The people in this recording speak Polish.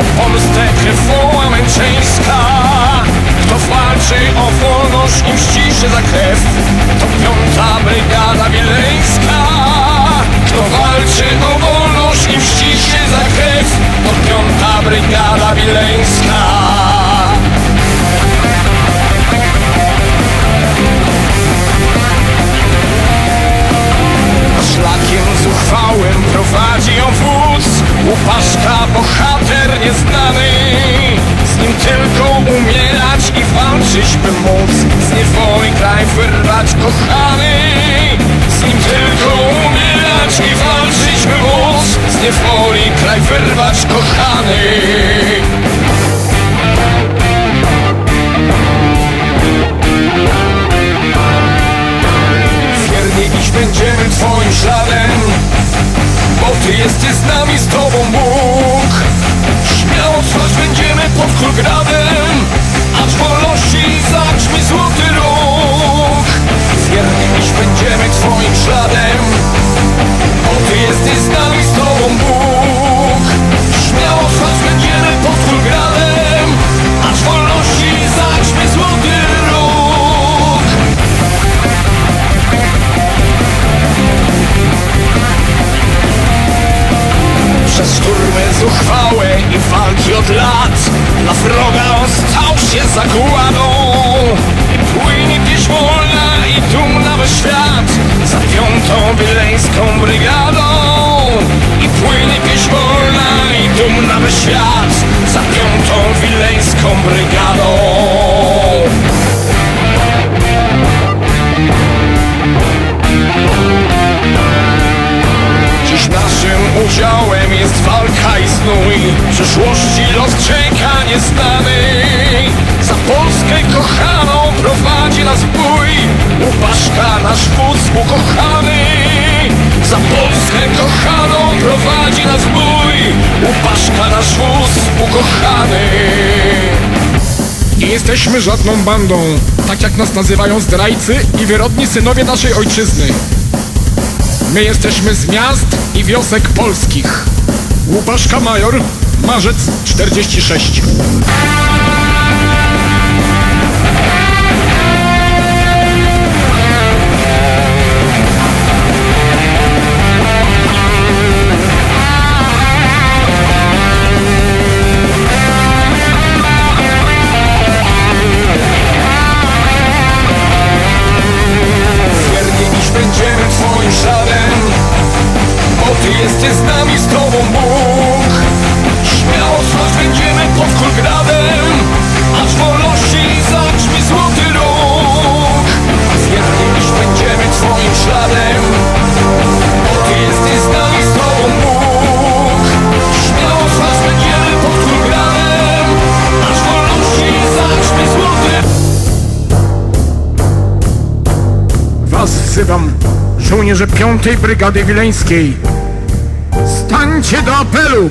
o pomstę krwoła męczeńska Kto walczy o wolność i mści się za krew Łupaszka, bohater nieznany. Z nim tylko umierać i walczyć by móc Z niewoli kraj wyrwać kochany. Z nim tylko umierać i walczyć by móc Z niewoli kraj wyrwać kochany. Będziemy Twoim śladem Ty jesteś z nami, z Tobą Bóg od lat. Na wroga on stał się zagładą. Płynie pieśń wolna i dumna we świat. Za piątą wileńską brygadą znój Przyszłości los czeka nieznany. Za Polskę kochaną prowadzi nas bój. Łupaszka nasz wódz ukochany. Za Polskę kochaną prowadzi nas bój. Łupaszka nasz wódz ukochany. Nie jesteśmy żadną bandą, tak jak nas nazywają zdrajcy i wyrodni synowie naszej ojczyzny. My jesteśmy z miast i wiosek polskich. Łupaszka Major, marzec 46. wzywam, żołnierze 5 Brygady Wileńskiej. Stańcie do apelu!